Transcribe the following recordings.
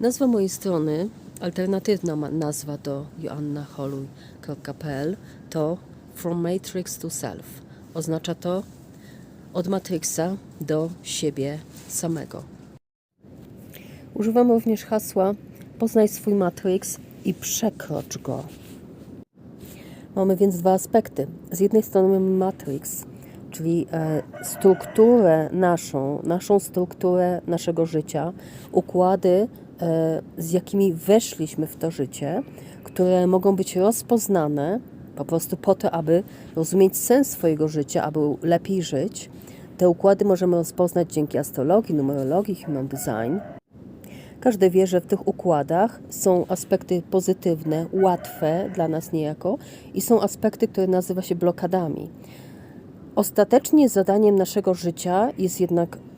Nazwa mojej strony, alternatywna nazwa do joannaholuj.pl to From Matrix to Self. Oznacza to od Matrixa do siebie samego. Używam również hasła Poznaj swój Matrix i przekrocz go. Mamy więc dwa aspekty. Z jednej strony mamy Matrix, czyli e, strukturę naszą, naszą strukturę naszego życia, układy, z jakimi weszliśmy w to życie, które mogą być rozpoznane po prostu po to, aby rozumieć sens swojego życia, aby lepiej żyć. Te układy możemy rozpoznać dzięki astrologii, numerologii, human design. Każdy wie, że w tych układach są aspekty pozytywne, łatwe dla nas niejako i są aspekty, które nazywa się blokadami. Ostatecznie zadaniem naszego życia jest jednak e,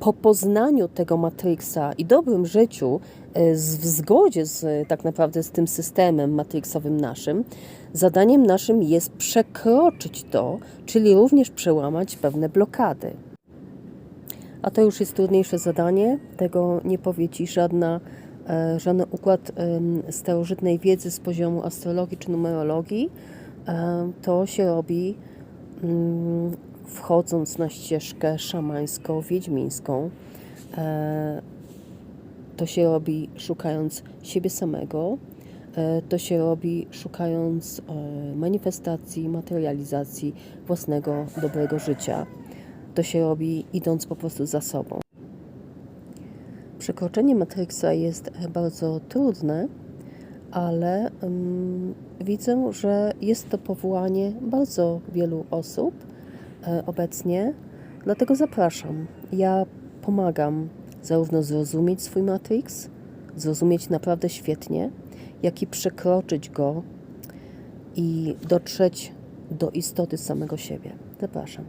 po poznaniu tego Matrixa i dobrym życiu e, z, w zgodzie z, tak naprawdę z tym systemem matrixowym naszym, zadaniem naszym jest przekroczyć to, czyli również przełamać pewne blokady. A to już jest trudniejsze zadanie. Tego nie powie Ci żadna, e, żaden układ starożytnej wiedzy z poziomu astrologii czy numerologii. E, To się robi mm, wchodząc na ścieżkę szamańską, wiedźmińską. E, To się robi szukając siebie samego. E, To się robi szukając e, manifestacji, materializacji własnego dobrego życia to się robi idąc po prostu za sobą. Przekroczenie Matrixa jest bardzo trudne, ale um, widzę, że jest to powołanie bardzo wielu osób obecnie, dlatego zapraszam. Ja pomagam zarówno zrozumieć swój Matrix, zrozumieć naprawdę świetnie, jak i przekroczyć go i dotrzeć do istoty samego siebie. Zapraszam.